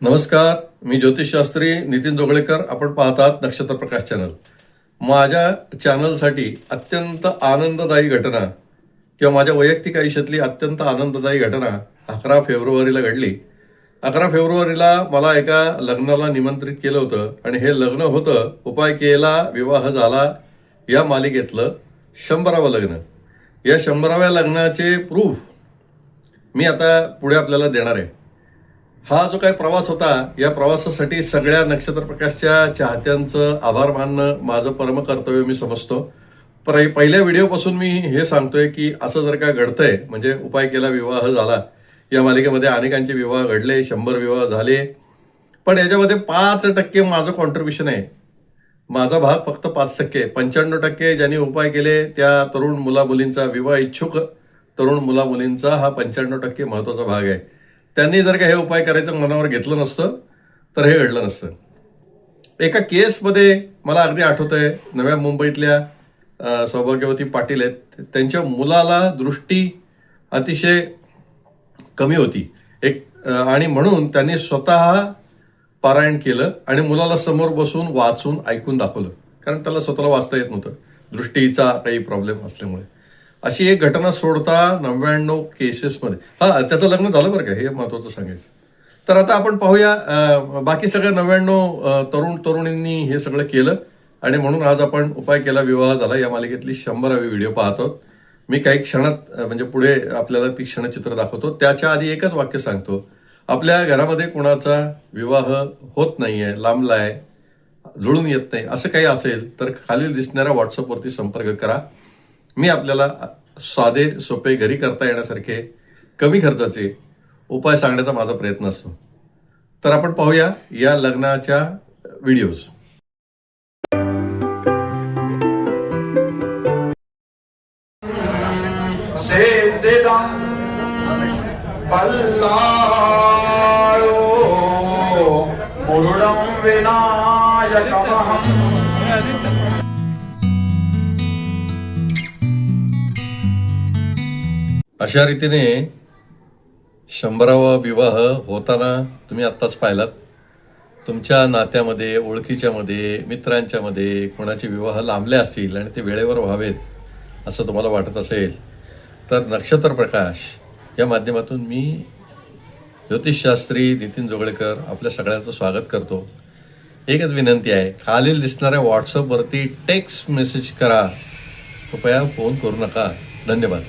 नमस्कार मी ज्योतिषशास्त्री नितीन दोगळेकर. आपण पाहतात नक्षत्र प्रकाश चॅनल. माझ्या चॅनलसाठी अत्यंत आनंददायी घटना किंवा माझ्या वैयक्तिक आयुष्यातली अत्यंत आनंददायी घटना अकरा फेब्रुवारीला घडली. अकरा फेब्रुवारीला मला एका लग्नाला निमंत्रित केलं होतं आणि हे लग्न होतं उपाय केला विवाह झाला या मालिकेतलं शंभरावं लग्न. या शंभराव्या लग्नाचे प्रूफ मी आता पुढे आपल्याला देणार आहे. हा जो काही प्रवास होता या प्रवासासाठी सगळ्या नक्षत्र प्रकाशच्या चाहत्यांचं आभार मानणं माझं परम कर्तव्य मी समजतो. पर पहिल्या व्हिडिओपासून मी हे सांगतोय की असं जर का घडतंय म्हणजे उपाय केला विवाह झाला. या मालिकेमध्ये अनेकांचे विवाह घडले शंभर विवाह झाले. पण याच्यामध्ये पाच टक्के माझं कॉन्ट्रीब्युशन आहे. माझा भाग फक्त पाच टक्के. पंच्याण्णव टक्के ज्यांनी उपाय केले त्या तरुण मुला मुलींचा विवाह इच्छुक तरुण मुला मुलींचा हा पंच्याण्णव टक्के महत्त्वाचा भाग आहे. त्यांनी जर का हे उपाय करायचं मनावर घेतलं नसतं तर हे घडलं नसतं. एका केसमध्ये मला अगदी आठवत आहे नव्या मुंबईतल्या सौभाग्यवती पाटील आहेत. त्यांच्या मुलाला दृष्टी अतिशय कमी होती. एक आणि म्हणून त्यांनी स्वतः पारायण केलं आणि मुलाला समोर बसून वाचून ऐकून दाखवलं. कारण त्याला स्वतःला वाचता येत नव्हतं. दृष्टीचा काही प्रॉब्लेम असल्यामुळे. अशी एक घटना सोडता नव्याण्णव केसेसमध्ये हा त्याचं लग्न झालं बरं का? हे महत्वाचं सांगायचं. तर आता आपण पाहूया बाकी सगळ्या नव्याण्णव तरुण तरुणींनी हे सगळं केलं. आणि म्हणून आज आपण उपाय केला विवाह झाला. या मालिकेतली शंभरावी व्हिडिओ पाहतो. मी काही क्षणात म्हणजे पुढे आपल्याला ती क्षणचित्र दाखवतो. त्याच्या आधी एकच वाक्य सांगतो. आपल्या घरामध्ये कोणाचा विवाह होत नाही आहे लांबलाय जुळून येत नाही असं काही असेल तर खाली दिसणाऱ्या व्हॉट्सअपवरती संपर्क करा. मी आपल्याला साधे सोपे घरी करता येण्यासारखे कमी खर्चाचे उपाय सांगण्याचा माझा प्रयत्न असतो. तर आपण पाहूया या लग्नाच्या व्हिडिओज. विनायकमहम्। अशा रीतीने शंभरावा विवाह होताना तुम्ही आत्ताच पाहिलात. तुमच्या नात्यामध्ये ओळखीच्यामध्ये मित्रांच्यामध्ये कोणाचे विवाह लांबले असतील आणि ते वेळेवर व्हावेत असं तुम्हाला वाटत असेल. तर नक्षत्र प्रकाश या माध्यमातून मी ज्योतिषशास्त्री नितीन जोगळेकर आपल्या सगळ्यांचं स्वागत करतो. एकच विनंती आहे खालील दिसणाऱ्या व्हॉट्सअपवरती टेक्स्ट मेसेज करा. कृपया फोन करू नका. धन्यवाद.